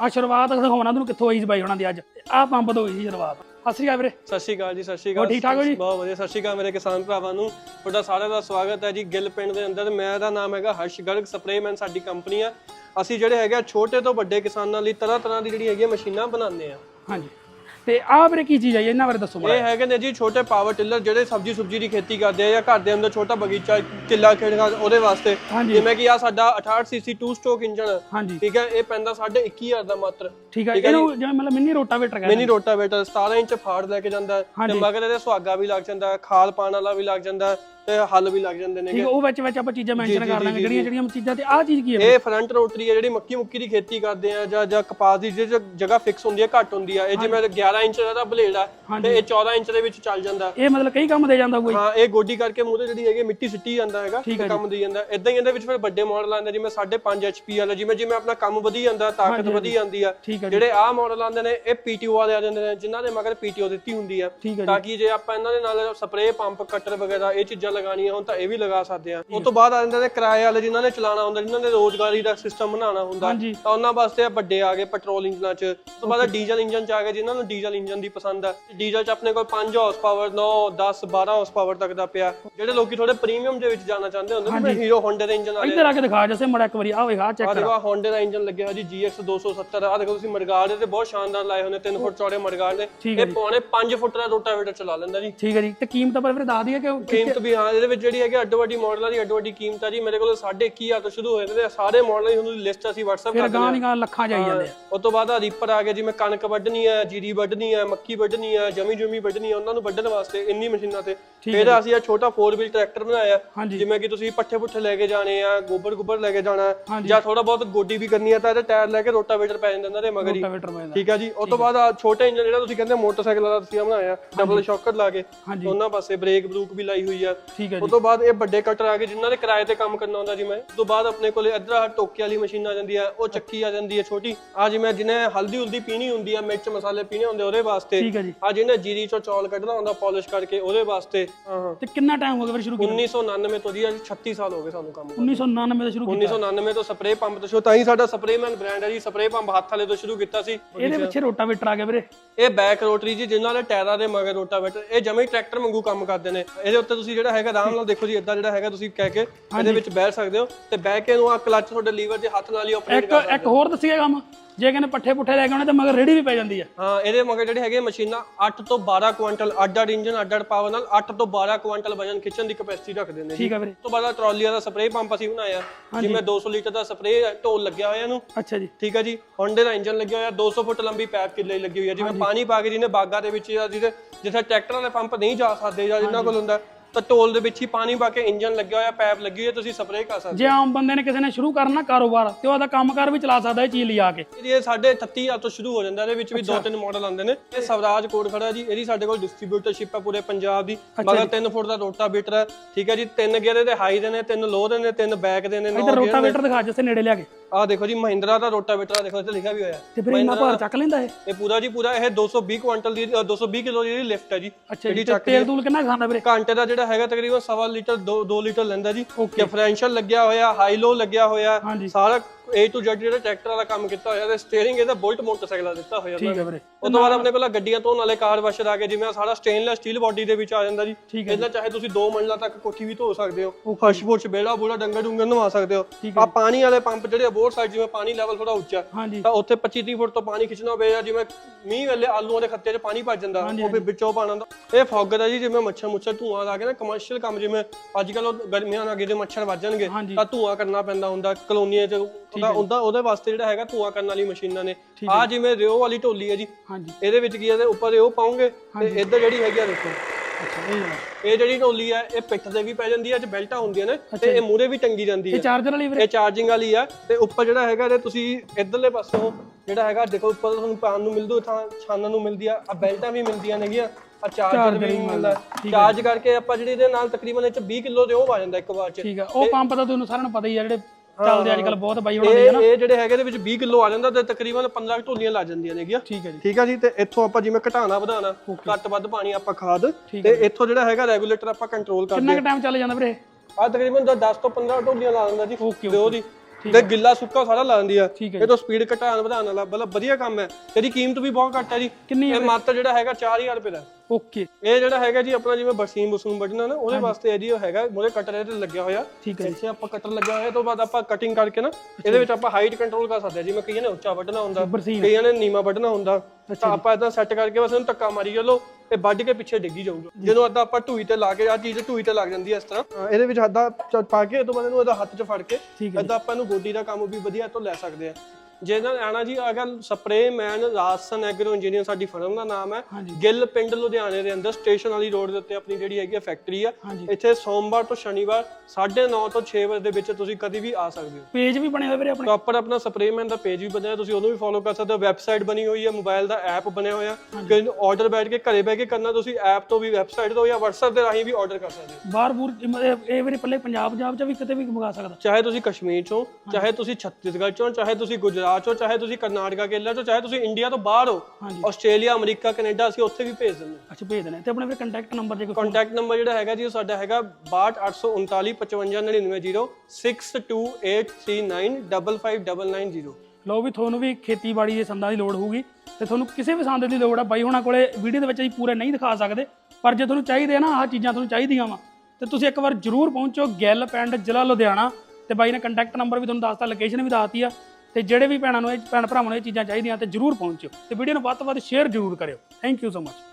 ਆ ਸ਼ੁਰੂਆਤ ਦਿਖਾਉਣਾ ਤੁਹਾਨੂੰ ਕਿੱਥੋਂ ਆਈ ਸੀ ਬਾਈ ਉਹਨਾਂ ਦੀ ਅੱਜ। ਆ ਪੰਪ ਤੋਂ ਹੋਈ ਸੀ ਸ਼ੁਰੂਆਤ। ਸਤਿ ਸ਼੍ਰੀ ਅਕਾਲ ਵੀਰੇ। ਸਤਿ ਸ਼੍ਰੀ ਅਕਾਲ ਜੀ ਸਤਿ ਸ਼੍ਰੀ ਹੋਰ ਠੀਕ ਠਾਕ ਹੋ ਜੀ? ਬਹੁਤ ਵਧੀਆ ਸਤਿ ਸ਼੍ਰੀ ਅਕਾਲ ਮੇਰੇ ਕਿਸਾਨ ਭਰਾਵਾਂ ਨੂੰ। ਤੁਹਾਡਾ ਸਾਰਿਆਂ ਦਾ ਸਵਾਗਤ ਹੈ ਜੀ ਗਿੱਲ ਪਿੰਡ ਦੇ ਅੰਦਰ। ਮੇਰਾ ਨਾਮ ਹੈਗਾ ਹਰਸ਼ ਗਰਗ ਸਪਰੇਮੈਨ ਸਾਡੀ ਕੰਪਨੀ ਆ। ਅਸੀਂ ਜਿਹੜੇ ਹੈਗੇ ਆ ਛੋਟੇ ਤੋਂ ਵੱਡੇ ਕਿਸਾਨਾਂ ਲਈ ਤਰ੍ਹਾਂ ਤਰ੍ਹਾਂ ਦੀ ਜਿਹੜੀ ਹੈਗੀ ਆ ਮਸ਼ੀਨਾਂ ਬਣਾਉਂਦੇ ਆ। ਹਾਂਜੀ। ਤੇ ਆ ਵੀਰੇ ਕੀ ਚੀਜ਼ ਹੈ? ਇਹਨਾਂ ਬਾਰੇ ਦੱਸੋ ਇਹ ਹੈਗੇ ਨੇ ਜੀ ਛੋਟੇ ਪਾਵਰ ਟਿਲਰ ਜਿਹੜੇ ਸਬਜ਼ੀ ਸੁਬਜੀ ਦੀ ਖੇਤੀ ਕਰਦੇ ਆ ਜਾਂ ਘਰ ਦੇ ਅੰਦਰ ਛੋਟਾ ਬਗੀਚਾ ਕਿੱਲਾ ਖੇਡਣਾ ਉਹਦੇ ਵਾਸਤੇ। ਹਾਂਜੀ। ਜਿਵੇਂ ਕਿ ਆ ਸਾਡਾ 68 ਸੀਸੀ 2 ਸਟ੍ਰੋਕ ਇੰਜਨ ਹਾਂਜੀ। ਠੀਕ ਹੈ ਇਹ ਪੈਂਦਾ ਸਾਡੇ 21000 ਦਾ ਮਾਤਰ। ਠੀਕ ਹੈ ਇਹਨੂੰ ਜਿਵੇਂ ਮਤਲਬ ਮਿੰਨੀ ਰੋਟਾਵੇਟਰ ਕਹਿੰਦੇ ਮਿਨੀ ਰੋਟਾਵੇਟਰ 17 ਇੰਚ ਫਾੜ ਲੈ ਕੇ ਜਾਂਦਾ ਤੇ ਮਗਰ ਇਹਦੇ ਸੁਹਾਗਾ ਵੀ ਲੱਗ ਜਾਂਦਾ ਖਾਲ ਪਾਣ ਵਾਲਾ ਵੀ ਲੱਗ ਜਾਂਦਾ ਤੇ ਹੱਲ ਵੀ ਲੱਗ ਜਾਂਦੇ ਨੇ ਠੀਕ ਉਹ ਵਿੱਚ ਵਿੱਚ ਆਪਾਂ ਚੀਜ਼ਾਂ ਮੈਂਸ਼ਨ ਕਰ ਦਾਂਗੇ ਜਿਹੜੀਆਂ ਜਿਹੜੀਆਂ ਚੀਜ਼ਾਂ ਤੇ ਆ ਚੀਜ਼ ਕੀ ਹੈ? ਇਹ ਫਰੰਟ ਰੋਟਰੀ ਹੈ ਜਿਹੜੀ ਮੱਕੀ ਮੁੱਕੀ ਦੀ ਖੇਤੀ ਕਰਦੇ ਆ ਜਾਂ ਜਾਂ ਕਪਾਸ ਦੀ ਜਿਹੜੀ ਜਗ੍ਹਾ ਫਿਕਸ ਹੁੰਦੀ ਹੈ ਘੱਟ ਹੁੰਦੀ ਆ। ਇਹ ਜਿਵੇਂ 11 ਇੰਚ ਦਾ ਬਲੇਡ ਆ ਤੇ ਇਹ 14 ਇੰਚ ਦੇ ਵਿੱਚ ਚੱਲ ਜਾਂਦਾ ਇਹ ਮਤਲਬ ਕਈ ਕੰਮ ਦੇ ਜਾਂਦਾ ਕੋਈ? ਹਾਂ ਇਹ ਗੋਡੀ ਕਰਕੇ ਮੂਹਰੇ ਜਿਹੜੀ ਹੈਗੀ ਮਿੱਟੀ ਸਿੱਟੀ ਜਾਂਦਾ ਹੈਗਾ ਤੇ ਕੰਮ ਦੀ ਜਾਂਦਾ। ਇਦਾਂ ਹੀ ਇਹਦੇ ਵਿੱਚ ਫਿਰ ਵੱਡੇ ਮਾਡਲ ਆਉਂਦੇ ਜਿਵੇਂ 5.5 HP ਵਾਲਾ ਜਿਵੇਂ ਜਿਵੇਂ ਆਪਣਾ ਕੰਮ ਵਧੀ ਜਾਂਦਾ ਤਾਕਤ ਵਧੀ ਜਾਂਦੀ ਆ। ਠੀਕ ਹੈ ਜਿਹੜੇ ਆਹ ਮਾਡਲ ਆਉਂਦੇ ਨੇ ਇਹ ਵਾਲੇ ਆ ਜਾਂਦੇ ਨੇ ਜਿਨ੍ਹਾਂ ਦੇ ਮਗਰ PTO ਦਿੱਤੀ ਹੁੰਦੀ ਆ। ਠੀਕ ਹੈ ਤਾਂ ਕਿ ਜੇ ਆਪਾਂ ਇਹਨਾਂ ਦੇ ਨਾਲ ਸਪਰੇਅ ਪੰਪ ਕਟਰ ਵਗੈਰਾ ਇਹ ਚੀਜ਼ਾਂ ਲਗਾਉਣੀਆਂ ਹੋਣ ਤਾਂ ਇਹ ਵੀ ਲਗਾ ਸਕਦੇ ਆ। ਉਸ ਤੋਂ ਬਾਅਦ ਆ ਜਾਂਦੇ ਨੇ ਕਿਰਾਏ ਵਾਲੇ ਜਿਨ੍ਹਾਂ ਨੇ ਚਲਾਉਣਾ ਹੁੰਦਾ ਜਿਨ੍ਹਾਂ ਨੇ ਰੋਜ਼ਗਾਰੀ ਦਾ ਸਿਸਟਮ ਬਣਾਉਣਾ ਹੁੰਦਾ ਹਾਂਜੀ। ਤਾਂ ਉਹਨਾਂ ਵਾਸਤੇ ਆ ਵੱਡੇ ਆ ਗਏ ਪੈਟਰੋਲ ਇੰਜਨਾਂ 'ਚ। ਉਸ ਤੋਂ ਬਾਅਦ ਡੀਜ਼ਲ ਇੰਜਨ 'ਚ ਆ ਗਏ ਜਿਨ੍ਹਾਂ ਨੂੰ ਡੀਜ਼ਲ ਇੰਜਨ ਦੀ ਪਸੰਦ ਆ। ਡੀਜ਼ਲ 'ਚ ਆਪਣੇ ਕੋਲ 5 ਹਾਰਸ ਪਾਵਰ 9 10 12 ਹਾਰਸ ਪਾਵਰ ਤੱਕ ਦਾ ਪਿਆ। ਜਿਹੜੇ ਲੋਕੀ ਥੋੜੇ ਪ੍ਰੀਮੀਅਮ ਦੇ ਵਿੱਚ ਜਾਣਾ ਚਾਹੁੰਦੇ ਹੁੰਦੇ ਨੇ ਹੀਰੋ ਹੋਂਡਾ ਦੇ ਇੰਜਨ ਵਾਲੇ। ਇੱਧਰ ਆ ਕੇ ਦਿਖਾ ਜਸੇ ਮੜਾ ਇੱਕ ਵਾਰੀ ਆ ਵੇਖ ਆ ਚੈੱਕ ਆ ਦੇਖੋ ਹੋਂਡਾ ਦਾ ਇੰਜਨ ਲੱਗਿਆ ਹੋਇਆ ਜੀ GX 270 ਆ ਦੇਖੋ ਤੁਸੀਂ ਮਰਗਾੜ ਦੇ ਤੇ ਬਹੁਤ ਸ਼ਾਨਦਾਰ ਲਾਏ ਨੇ 3 ਫੁੱਟ ਚੌੜੇ ਮਰਗਾੜ ਨੇ ਇਹ ਪੌਣੇ 5 ਫੁੱਟ ਦਾ ਰੋਟਾਵੇਟਰ ਚਲਾ ਲੈਂਦਾ ਜੀ। ਠੀਕ ਹੈ ਜੀ। ਤੇ ਕੀਮਤ ਪਰ ਵੀਰੇ ਦੱਸ ਦਈਏ ਕਿ ਉਹ- ਕੀਮਤ ਵੀ ਹਾਂ ਇਹਦੇ ਵਿੱਚ ਜਿਹੜੀ ਹੈਗੀ ਅੱਡੋ ਵੱਡੀ ਮਾਡਲਾਂ ਦੀ ਅੱਡੋ ਵੱਡੀ ਕੀਮਤ ਆ ਜੀ। ਮੇਰੇ ਕੋਲ 2.5000 ਤੋਂ ਸ਼ੁਰੂ ਹੋਏ ਨੇ। ਤੇ ਸਾਰੇ ਮਾਡਲਾਂ ਦੀ ਤੁਹਾਨੂੰ ਲਿਸਟ ਅਸੀਂ WhatsApp ਫਿਰ ਕਰ ਗਾਂ ਦੀ ਗਾਂ ਲੱਖਾਂ ਜਾਈ ਜਾਂਦੇ ਆ। ਉਸ ਤੋਂ ਬਾਅਦ ਆ ਰੀਪਰ ਆ ਗਏ ਜਿਵੇਂ ਕਣਕ ਵੱਢਣੀ ਹੈ ਜੀਰੀ ਵੱਢਣੀ ਹੈ ਮੱਕੀ ਵੱਢਣੀ ਹੈ ਜਮੀ ਜੁਮੀ ਵੱਢਣੀ ਹੈ ਉਹਨਾਂ ਨੂੰ ਵੱਢਣ ਵਾਸਤੇ ਇੰਨੀ ਮਸ਼ੀਨਾਂ ਤੇ। ਫਿਰ ਅਸੀਂ ਆ ਛੋਟਾ 4 ਵੀਲ ਟਰੈਕਟਰ ਬਣਾਇਆ। ਹਾਂਜੀ। ਜਿਵੇਂ ਕਿ ਤੁਸੀਂ ਪੱਠੇ ਪੁੱਠੇ ਲੈ ਕੇ ਜਾਣੇ ਆ ਗੋਬਰ ਗੁੱਬਰ ਲੈ ਕੇ ਜਾਣਾ ਜਾਂ ਥੋੜਾ ਬਹੁਤ ਗੋਡੀ ਵੀ ਕਰਨੀ ਹੈ ਤਾਂ ਇਹਦੇ ਟਾਇਰ ਲੈ ਕੇ ਰੋਟਾਵੇਟਰ ਪੈ ਜਾਂਦੇ ਇਹਨਾਂ ਦੇ ਮਗਰ ਰੋਟਾਵੇਟਰ ਪੈਂਦਾ ਠੀਕ ਆ ਜੀ। ਉਸ ਤੋਂ ਬਾਅਦ ਆ ਛੋਟਾ ਇੰਜਨ ਜਿਹੜਾ ਤੁਸੀਂ ਕਹਿੰਦੇ ਮੋਟਰਸਾਈਕਲ ਵਾਲਾ ਤੁਸੀਂ ਬਣਾਇਆ। ਡਬਲ ਸ਼ੌਕਰ ਲਾ ਕੇ। ਦੋਨਾਂ ਪਾਸੇ ਬ੍ਰੇਕ ਬਰੂਕ ਵੀ ਲਾਈ ਹੋਈ ਆ। ਜੀ। ਉਸ ਤੋਂ ਬਾਅਦ ਇਹ ਵੱਡੇ ਕਟਰ ਆ ਗਏ ਜਿਨ੍ਹਾਂ ਦੇ ਕਿਰਾਏ ਤੇ ਕੰਮ ਕਰਨਾ ਹੁੰਦਾ ਜੀ ਮੈਂ। ਉਸ ਤੋਂ ਬਾਅਦ ਆਪਣੇ ਕੋਲੇ ਇੱਧਰ ਆਹ ਟੋਕੇ ਵਾਲੀ ਮਸ਼ੀਨ ਆ ਜਾਂਦੀ ਆ। ਉਹ ਚੱਕੀ ਆ ਜਾਂਦੀ ਹੈ ਛੋਟੀ। ਆ ਜਿਵੇਂ ਜਿਹਨੇ ਹਲਦੀ ਹੁਲਦੀ ਪੀਣੀ ਹੁੰਦੀ ਆ ਮਿਰਚ ਮਸਾਲੇ ਪੀਣੇ ਹੁੰਦੇ ਉਹਦੇ ਵਾਸਤੇ। ਜੀ। ਆ ਜਿਹਨੇ ਜੀਰੀ ਚੋਂ ਚੌਲ ਕੱਢਣਾ ਹੁੰਦਾ ਪਾਲਿਸ਼ ਕਰਕੇ ਉਹਦੇ ਵਾਸਤੇ। ਤੇ ਕਿੰਨਾ ਟਾਈਮ ਹੋ ਗਿਆ ਫਿਰ ਸ਼ੁਰੂ ਕੀਤਾ? 1999 ਤੋਂ ਜੀ ਅੱਜ 36 ਸਾਲ ਹੋ ਗਏ ਸਾਨੂੰ ਕੰਮ 1999 ਦਾ ਸ਼ੁਰੂ ਕੀਤਾ। 1999 ਤੋਂ ਸਪਰੇਅ ਪੰਪ ਤੋਂ ਸ਼ੁਰੂ ਤਾਂ ਹੀ ਸਾਡਾ ਸਪਰੇਮੈਨ ਬ੍ਰਾਂਡ ਹੈ ਜੀ। ਸਪਰੇਅ ਪੰਪ ਹੱਥ ਵਾਲੇ ਤੋਂ ਸ਼ੁਰੂ ਕੀਤਾ ਸੀ। ਇਹਦੇ ਪਿੱਛੇ ਰੋਟਾਵੇਟਰ ਆ ਗਿਆ ਵੀਰੇ। ਇਹ ਬੈਕ ਰੋਟਰੀ ਜੀ ਜਿਨ੍ਹਾਂ ਦੇ ਟਾਇਰਾਂ ਦੇ ਮਗਰ ਰੋਟਾਵੇਟਰ ਇਹ ਜਮੇ ਟਰੈਕਟਰ ਵਾਂਗੂ ਕੰਮ ਕਰਦੇ ਨੇ। ਇਹਦੇ ਉੱਤੇ ਤੁਸੀਂ ਜਿਹੜਾ ਹੈਗਾ ਆਰਾਮ ਨਾਲ ਦੇਖੋ ਜੀ ਇਦਾਂ ਜਿਹੜਾ ਹੈਗਾ ਤੁਸੀਂ ਕਹਿ ਕੇ ਇਹਦੇ ਵਿੱਚ ਬੈਠ ਸਕਦੇ ਹੋ। ਤੇ ਬਹਿ ਕੇ ਨੂੰ ਆ ਕਲੱਚ ਤੁਹਾਡੇ ਲੀਵਰ ਦੇ ਹੱਥ ਨਾਲ ਹੀ ਆਪਰੇਟ ਇੱਕ ਇੱਕ ਹੋਰ ਦੱਸੀਏ ਕੰਮ। ਜੇ ਕਹਿੰਦੇ ਪੱਠੇ ਪੁੱਠੇ ਲੈ ਕੇ ਆਉਣੇ ਤੇ ਮਗਰ ਰੇੜੀ ਵੀ ਪੈ ਜਾਂਦੀ ਆ। ਹਾਂ ਇਹਦੇ ਮਗਰ ਜਿਹੜੇ ਹੈਗੇ ਮਸ਼ੀਨਾਂ 8 ਤੋਂ 12 ਕੁਆਂਟਲ ਅੱਡ ਅੱਡ ਇੰਜਨ ਅੱਡ ਅੱਡ ਪਾਵਰ ਨਾਲ 8 ਤੋਂ 12 ਕੁਆਂਟਲ ਵਜਨ ਖਿੱਚਣ ਦੀ ਕਪੈਸਿਟੀ ਰੱਖਦੇ ਨੇ ਠੀਕ ਆ ਵੀਰੇ। ਉਸ ਤੋਂ ਬਾਅਦ ਟਰਾਲੀਆਂ ਦਾ ਸਪਰੇਅ ਪੰਪ ਅਸੀਂ ਬਣਾਇਆ। ਜਿਵੇਂ 200 ਲੀਟਰ ਦਾ ਸਪਰੇਅ ਢੋਲ ਲੱਗਿਆ ਹੋਇਆ ਇਹਨੂੰ। ਅੱਛਾ ਜੀ। ਠੀਕ ਹੈ ਜੀ। ਹੋਂਡੇ ਦਾ ਇੰਜਨ ਲੱਗਿਆ ਹੋਇਆ 200 ਫੁੱਟ ਲੰਬੀ ਪਾਈਪ ਕਿੱਲੇ ਲੱਗੀ ਹੋਈ ਹੈ ਜਿਵੇਂ ਪਾਣੀ ਪਾ ਕੇ ਜਿਹਨੇ ਬਾਗਾਂ ਦੇ ਵਿੱਚ ਜਾਂ ਜਿਹਦੇ ਜਿੱਥੇ ਟਰੈਕਟਰਾਂ ਦੇ ਪੰਪ ਨਹੀਂ ਜਾ ਸਕਦੇ ਜਾਂ ਜਿਨ੍ਹਾਂ ਕੋਲ ਹੁੰਦਾ ਤਾਂ ਢੋਲ ਦੇ ਵਿੱਚ ਹੀ ਪਾਣੀ ਪਾ ਕੇ ਇੰਜਨ ਲੱਗਿਆ ਹੋਇਆ ਪਾਈਪ ਲੱਗੀ ਹੋਈ ਹੈ ਤੁਸੀਂ ਸਪਰੇਅ ਕਰ ਸਕਦੇ ਜੇ ਆਮ ਬੰਦੇ ਨੇ ਕਿਸੇ ਨੇ ਸ਼ੁਰੂ ਕਰਨਾ ਕਾਰੋਬਾਰ ਤੇ ਉਹਦਾ ਕੰਮਕਾਰ ਵੀ ਚਲਾ ਸਕਦਾ ਇਹ ਚੀਜ਼ ਲਿਆ ਕੇ। ਹੋ ਇਹ ਸਾਡੇ 38000 ਤੋਂ ਸ਼ੁਰੂ ਹੋ ਜਾਂਦਾ ਇਹਦੇ ਵਿੱਚ ਵੀ ਦੋ ਤਿੰਨ ਮਾਡਲ ਆਉਂਦੇ ਨੇ। ਇਹ ਸਵਰਾਜ ਕੋਡ ਖੜਾ ਜੀ ਇਹਦੀ ਸਾਡੇ ਕੋਲ ਡਿਸਟ੍ਰੀਬਿਊਟਰਸ਼ਿਪ ਹੈ ਪੂਰੇ ਪੰਜਾਬ ਦੀ। ਮਗਰ 3 ਫੁੱਟ ਦਾ ਰੋਟਾਵੇਟਰ ਹੈ ਠੀਕ ਹੈ ਜੀ ਤਿੰਨ ਗੇਅਰ ਦੇ ਹਾਈ ਦੇ ਨੇ ਤਿੰਨ ਲੋ ਦੇ ਨੇ ਤਿੰਨ ਬੈਕ ਦੇ ਨੇ ਇੱਧਰ ਨੌ। ਰੋਟਾਵੇਟਰ ਦਿਖਾ ਜਿਸੇ ਨੇੜੇ ਲਿਆ ਕੇ। ਆਹ ਦੇਖੋ ਜੀ ਮਹਿੰਦਰਾ ਦਾ ਰੋਟਾਵੇਟਰ ਦੇਖੋ ਇੱਥੇ ਲਿਖਿਆ ਵੀ ਹੋਇਆ। ਤੇ ਫਿਰ ਇੰਨਾ ਭਾਰ ਚੱਕ ਲੈਂਦਾ ਇਹ? ਇਹ ਪੂਰਾ ਜੀ ਪੂਰਾ ਇਹ 220 ਕੁਆਂਟਲ ਦੀ ਅ, 220 ਕਿਲੋ ਦੀ ਲਿਫਟ ਹੈ ਜੀ। ਅੱਛਾ ਜੀ ਤੇ ਤੇਲ ਤੂਲ ਕਿੰਨਾ ਖਾਂਦਾ ਵੀਰੇ? ਘੰਟੇ ਦਾ ਜਿਹੜਾ ਹੈਗਾ ਤਕਰੀਬਨ ਸਵਾ ਲੀਟਰ 2 ਲੀਟਰ ਲੈਂਦਾ ਜੀ। ਡਿਫਰੈਂਸ਼ੀਅਲ ਲੱਗਿਆ ਹੋਇਆ ਹਾਈ ਲੋ ਲੱਗਿਆ ਹੋਇਆ। ਹਾਂਜੀ। ਸਾਰਾ A to Z ਜਿਹੜਾ ਟਰੈਕਟਰ ਵਾਲਾ ਕੰਮ ਕੀਤਾ ਹੋਇਆ ਤੇ ਸਟੀਅਰਿੰਗ ਇਹਦਾ ਬੁਲਟ ਮੋਟਰਸਾਈਕਲ ਦਾ ਦਿੱਤਾ ਹੋਇਆ ਠੀਕ ਹੈ ਵੀਰੇ। ਉਸ ਤੋਂ ਬਾਅਦ ਆਪਣੇ ਕੋਲ ਗੱਡੀਆਂ ਧੋਣ ਵਾਲੇ ਕਾਰ ਵਾਸ਼ਰ ਆ ਗਏ ਜਿਵੇਂ ਸਾਰਾ ਸਟੇਨਲੈਸ ਸਟੀਲ ਬਾਡੀ ਦੇ ਵਿੱਚ ਆ ਜਾਂਦਾ ਜੀ। ਇਹਦਾ ਚਾਹੇ ਤੁਸੀਂ 2 ਮੰਜ਼ਲਾ ਤੱਕ ਕੋਠੀ ਵੀ ਧੋ ਸਕਦੇ ਹੋ ਫਰਸ਼ ਫੁਰਸ਼ ਬੇੜਾ ਬੂੜਾ ਡੰਗਰ ਡੁੰਗਰ ਨਵਾ ਸਕਦੇ ਹੋ। ਆ ਪਾਣੀ ਵਾਲੇ ਪੰਪ ਜਿਹੜੇ ਬੋਰ ਸਾਈਡ ਜਿਵੇਂ ਪਾਣੀ ਲੈਵਲ ਥੋੜਾ ਉੱਚਾ ਤਾਂ ਉੱਥੇ 25 30 ਫੁੱਟ ਤੋਂ ਪਾਣੀ ਖਿੱਚਣਾ ਪਏ ਜਾਂ ਜਿਵੇਂ ਮੀਂਹ ਵੇਲੇ ਆਲੂਆਂ ਦੇ ਖੱਤੇ 'ਚ ਪਾਣੀ ਭੱਜ ਜਾਂਦਾ ਉਹ ਫਿਰ ਵਿੱਚੋਂ ਪਾਣਾ ਦਾ ਇਹ ਫੌਗਰ ਹੈ ਜੀ ਜਿਵੇਂ ਮੱਛਰ ਮੁੱਛਰ ਧੂਆਂ ਲਾ ਕੇ ਨਾ ਕਮਰਸ਼ੀਅਲ ਕੰਮ ਜਿਵੇਂ ਅੱਜ ਕੱਲ ਗਰਮੀਆਂ ਨਾਲ ਜਿਹਦੇ ਮੱਛਰ ਵੱਜ ਜਾਣਗੇ ਹਾਂਜੀ। ਤਾਂ ਧੂਆਂ ਕਰਨਾ ਪੈਂਦਾ ਹੁੰਦਾ ਕਲੋਨੀਆਂ 'ਚ ਉਹਦਾ ਉਹਦਾ ਉਹਦੇ ਵਾਸਤੇ ਜਿਹੜਾ ਹੈਗਾ ਧੂਆਂ ਕਰਨ ਵਾਲੀ ਮਸ਼ੀਨਾਂ ਨੇ। ਆ ਜਿਵੇਂ ਰਿਓ ਵਾਲੀ ਢੋਲੀ ਹੈ ਜੀ ਹਾਂਜੀ। ਇਹਦੇ ਵਿੱਚ ਕੀ ਹੈ ਇਹਦੇ ਉੱਪਰ ਰਿਓ ਪਾਉਂਗੇ ਤੇ ਇੱਧਰ ਜਿਹੜੀ ਹੈਗੀ ਆ ਦੇਖੋ। ਇਹ ਜਿਹੜੀ ਢੋਲੀ ਹੈ ਇਹ ਪਿੱਠ ਤੇ ਵੀ ਪੈ ਜਾਂਦੀ ਹੈ ਚ ਬੈਲਟਾਂ ਹੁੰਦੀਆਂ ਨੇ ਤੇ ਇਹ ਮੂਰੇ ਵੀ ਟੰਗੀ ਜਾਂਦੀ ਹੈ। ਇਹ ਚਾਰਜਰ ਵਾਲੀ ਵੀਰੇ? ਇਹ ਚਾਰਜਿੰਗ ਵਾਲੀ ਆ ਤੇ ਉੱਪਰ ਜਿਹੜਾ ਹੈਗਾ ਤੇ ਤੁਸੀਂ ਇਧਰਲੇ ਪਾਸੋਂ ਜਿਹੜਾ ਹੈਗਾ ਦੇਖੋ ਉੱਪਰ ਤੁਹਾਨੂੰ ਪਾਣ ਨੂੰ ਮਿਲਦੂ ਥਾਂ ਛਾਨਣ ਨੂੰ ਮਿਲਦੀ ਆ ਆ ਬੈਲਟਾਂ ਵੀ ਮਿਲਦੀਆਂ ਨੇਗੀਆਂ ਆ ਚਾਰਜਰ ਵੀ ਮਿਲਦਾ। ਚਾਰਜ ਕਰਕੇ ਆਪਾਂ ਜਿਹੜੀ ਇਹਦੇ ਨਾਲ ਤਕਰੀਬਨ ਇਹ ਚ 20 ਕਿਲੋ ਤੇ ਉਹ ਆ ਜਾਂਦਾ ਇੱਕ ਵਾਰ ਚ। ਠੀਕ ਆ ਉਹ ਪੰਪ ਤਾਂ ਤੁਹਾਨੂੰ ਸਾਰਿਆਂ ਨੂੰ ਪਤਾ ਹੀ ਆ ਜਿਹੜੇ ਚੱਲਦੇ ਅੱਜ ਕੱਲ ਬਹੁਤ ਬਾਈ ਉਹਨਾਂ ਦੇ ਇਹ ਇਹ ਜਿਹੜੇ ਹੈਗੇ ਇਹਦੇ ਵਿੱਚ 20 ਕਿਲੋ ਆ ਜਾਂਦਾ ਤੇ ਤਕਰੀਬਨ 15 ਕੁ ਢੋਲੀਆਂ ਲੱਗ ਜਾਂਦੀਆਂ ਨੇਗੀਆਂ ਠੀਕ ਹੈ ਜੀ। ਠੀਕ ਆ ਜੀ ਤੇ ਇੱਥੋਂ ਆਪਾਂ ਜਿਵੇਂ ਘਟਾਣਾ ਵਧਾਣਾ ਘੱਟ ਵੱਧ ਪਾਣੀ ਆਪਾਂ ਖਾਦ ਤੇ ਇੱਥੋਂ ਜਿਹੜਾ ਹੈਗਾ ਰੈਗੂਲੇਟਰ ਆਪਾਂ ਕੰਟਰੋਲ ਕਰਦੇ ਕਿੰਨਾ ਕੁ ਟਾਈਮ ਚੱਲ ਜਾਂਦਾ ਵੀਰੇ? ਆ ਤਕਰੀਬਨ 10 ਤੋਂ 15 ਢੋਲੀਆਂ ਲਾ ਦਿੰਦਾ ਜੀ। ਤੇ ਉਹਦੀ ਤੇ ਗਿੱਲਾ ਸੁੱਕਾ ਸਾਰਾ ਲਾ ਦਿੰਦੀ ਆ। ਹੈ ਇਹ ਤੋਂ ਸਪੀਡ ਘਟਾਉਣ ਵਧਾਉਣ ਵਾਲਾ ਮਤਲਬ ਵਧੀਆ ਕੰਮ ਹੈ। ਇਹਦੀ ਕੀਮਤ ਵੀ ਬਹੁਤ ਘੱਟ ਹੈ ਜੀ। ਕਿੰਨੀ ਇਹ ਮਾਤਰ ਜਿਹੜਾ ਹੈਗਾ 4000 ਰੁਪਏ ਦਾ ਓਕੇ ਇਹ ਜਿਹੜਾ ਹੈਗਾ ਜੀ ਆਪਣਾ ਜਿਵੇਂ ਬਰਸੀਮ ਬਸੂਮ ਵੱਢਣਾ ਨਾ ਉਹਦੇ ਵਾਸਤੇ ਉਹ ਹੈਗਾ ਮੋਰੇ ਕਟਰ ਇਹਦੇ ਲੱਗਿਆ ਹੋਇਆ। ਠੀਕ ਹੈ ਇੱਥੇ ਆਪਾਂ ਕਟਰ ਲੱਗਿਆ ਹੋਇਆ ਤੋਂ ਬਾਅਦ ਆਪਾਂ ਕਟਿੰਗ ਕਰਕੇ ਨਾ ਇਹਦੇ ਵਿੱਚ ਆਪਾਂ ਹਾਈਟ ਕੰਟਰੋਲ ਕਰ ਸਕਦੇ ਹਾਂ। ਜਿਵੇਂ ਕਈਆਂ ਨੇ ਉੱਚਾ ਵੱਢਣਾ ਹੁੰਦਾ ਕਈਆਂ ਨੇ ਨੀਵਾ ਵੱਢਣਾ ਹੁੰਦਾ। ਤਾਂ ਆਪਾਂ ਇਦਾਂ ਸੈੱਟ ਕਰਕੇ ਬਸ ਇਹਨੂੰ ਧੱਕਾ ਮਾਰੀ ਚੱਲੋ ਇਹ ਵੱਢ ਕੇ ਪਿੱਛੇ ਡਿੱਗੀ ਜਾਊਗਾ। ਜਦੋਂ ਅੱਧਾ ਆਪਾਂ ਢੂਈ ਤੇ ਲਾ ਕੇ ਆ ਚੀਜ਼ ਢੂਈ ਤੇ ਲੱਗ ਜਾਂਦੀ ਹੈ ਇਸ ਤਰ੍ਹਾਂ। ਇਹਦੇ ਵਿੱਚ ਅੱਧਾ ਪਾ ਕੇ ਇਹ ਤੋਂ ਬਾਅਦ ਇਹਨੂੰ ਇਹਦਾ ਹੱਥ 'ਚ ਫੜ ਕੇ ਅੱਧਾ ਆਪਾਂ ਇਹਨੂੰ ਗੋਡੀ ਦਾ ਕੰਮ ਵੀ ਵਧੀਆ ਤੋਂ ਲੈ ਸਕਦੇ ਆ ਜੇ ਨਾਲ ਆਣਾ ਜੀ ਅਗਰ spray man Rajson agro engineer ਸਾਡੀ ਫਰਮ ਦਾ ਨਾਮ ਹੈ। ਗਿੱਲ ਪਿੰਡ ਲੁਧਿਆਣੇ ਦੇ ਅੰਦਰ ਸਟੇਸ਼ਨ ਵਾਲੀ ਰੋਡ ਦੇ ਉੱਤੇ ਆਪਣੀ ਜਿਹੜੀ ਹੈਗੀ ਫੈਕਟਰੀ ਆ। ਇੱਥੇ ਸੋਮਵਾਰ ਤੋਂ ਸ਼ਨੀਵਾਰ 9:30 ਤੋਂ 6 ਵਜੇ ਦੇ ਵਿੱਚ ਤੁਸੀਂ ਕਦੀ ਵੀ ਆ ਸਕਦੇ ਹੋ। ਪੇਜ ਵੀ ਬਣੇ ਹੋਏ ਵੀਰੇ ਆਪਣੇ। ਪ੍ਰੋਪਰ ਆਪਣਾ ਸਪਰੇਮੈਨ ਦਾ ਪੇਜ ਵੀ ਬਣਿਆ ਤੁਸੀਂ ਉਹਨੂੰ ਵੀ ਫੋਲੋ ਕਰ ਸਕਦੇ ਹੋ। ਵੈਬਸਾਈਟ ਬਣੀ ਹੋਈ ਹੈ ਮੋਬਾਈਲ ਦਾ ਐਪ ਬਣਿਆ ਹੋਇਆ। ਕਿ ਆਰਡਰ ਬੈਠ ਕੇ ਘਰੇ ਬਹਿ ਕੇ ਕਰਨਾ ਤੁਸੀਂ ਐਪ ਤੋਂ ਵੀ ਵੈਬਸਾਈਟ ਤੋਂ ਜਾਂ WhatsApp ਦੇ ਰਾਹੀਂ ਵੀ ਆਰਡਰ ਕਰ ਸਕਦੇ ਹੋ। ਬਾਹਰ ਬੂਰ ਇਹ ਇਹ ਵੀਰੇ ਪੱਲੇ ਪੰਜਾਬ ਪੰਜਾਬ ਚ ਵੀ ਕਿਤੇ ਵੀ ਮੰਗਾ ਸਕਦਾ। ਚਾਹੇ ਤੁਸੀਂ ਕਸ਼ਮੀਰ ਚੋਂ ਚਾਹੇ ਤੁਸੀਂ ਛੱਤੀਸਗੜ੍ਹ ਚੋਂ ਚਾਹੇ ਤੁਸੀਂ ਗੁਜਰਾਤ ਚੋਂ ਚਾਹੇ ਤੁਸੀਂ ਕਰਨਾਟਕਾ ਕੇਰਲਾ ਚੋਂ ਚਾਹੇ ਤੁਸੀਂ ਇੰਡੀਆ ਤੋਂ ਬਾਹਰ ਹੋ ਹਾਂਜੀ। ਆਸਟ੍ਰੇਲੀਆ ਅਮਰੀਕਾ ਕੈਨੇਡਾ ਅਸੀਂ ਉੱਥੇ ਵੀ ਭੇਜ ਦਿੰਦੇ ਅੱਛਾ ਭੇਜ ਦੇਣਾ ਤੇ ਆਪਣੇ ਵੀਰੇ ਕੰਟੈਕਟ ਨੰਬਰ ਜੇ ਕੋਈ ਕੰਟੈਕਟ ਨੰਬਰ ਜਿਹੜਾ ਹੈਗਾ ਜੀ ਉਹ ਸਾਡਾ ਹੈਗਾ 62839550 6283955590 ਲਓ ਵੀ ਤੁਹਾਨੂੰ ਵੀ ਖੇਤੀਬਾੜੀ ਦੇ ਸੰਦਾਂ ਦੀ ਲੋੜ ਹੋਊਗੀ ਤੇ ਤੁਹਾਨੂੰ ਕਿਸੇ ਵੀ ਸੰਦ ਦੀ ਲੋੜ ਆ ਬਾਈ ਹੋਣਾ ਕੋਲੇ ਵੀਡੀਓ ਦੇ ਵਿੱਚ ਅਸੀਂ ਪੂਰੇ ਨਹੀਂ ਦਿਖਾ ਸਕਦੇ ਪਰ ਜੇ ਤੁਹਾਨੂੰ ਚਾਹੀਦੇ ਆ ਨਾ ਆਹ ਚੀਜ਼ਾਂ ਤੁਹਾਨੂੰ ਚਾਹੀਦੀਆਂ ਵਾ ਤੇ ਤੁਸੀਂ ਇੱਕ ਵਾਰ ਜਰੂਰ ਪਹੁੰਚੋ ਗਿੱਲ ਪਿੰਡ ਜ਼ਿਲ੍ਹਾ ਲੁਧਿਆਣਾ ਤੇ ਬਾਈ ਨੇ ਕੰਟੈਕਟ ਨੰਬਰ ਵੀ ਤੁਹਾਨੂੰ ਦੱਸਤਾ ਲੋਕੇਸ਼ਨ ਵੀ ਦੱਸਤੀ ਆ ਤੇ ਜਿਹੜੇ ਵੀ ਭੈਣਾਂ ਨੂੰ ਇਹ ਭੈਣ ਭਰਾਵਾਂ ਨੂੰ ਇਹ ਚੀਜ਼ਾਂ ਚਾਹੀਦੀਆਂ ਤੇ ਜਰੂਰ ਪਹੁੰਚਿਓ ਤੇ ਵੀਡੀਓ ਨੂੰ ਵੱਧ ਤੋਂ ਵੱਧ ਸ਼ੇਅਰ ਜਰੂਰ ਕਰਿਓ। Thank you so much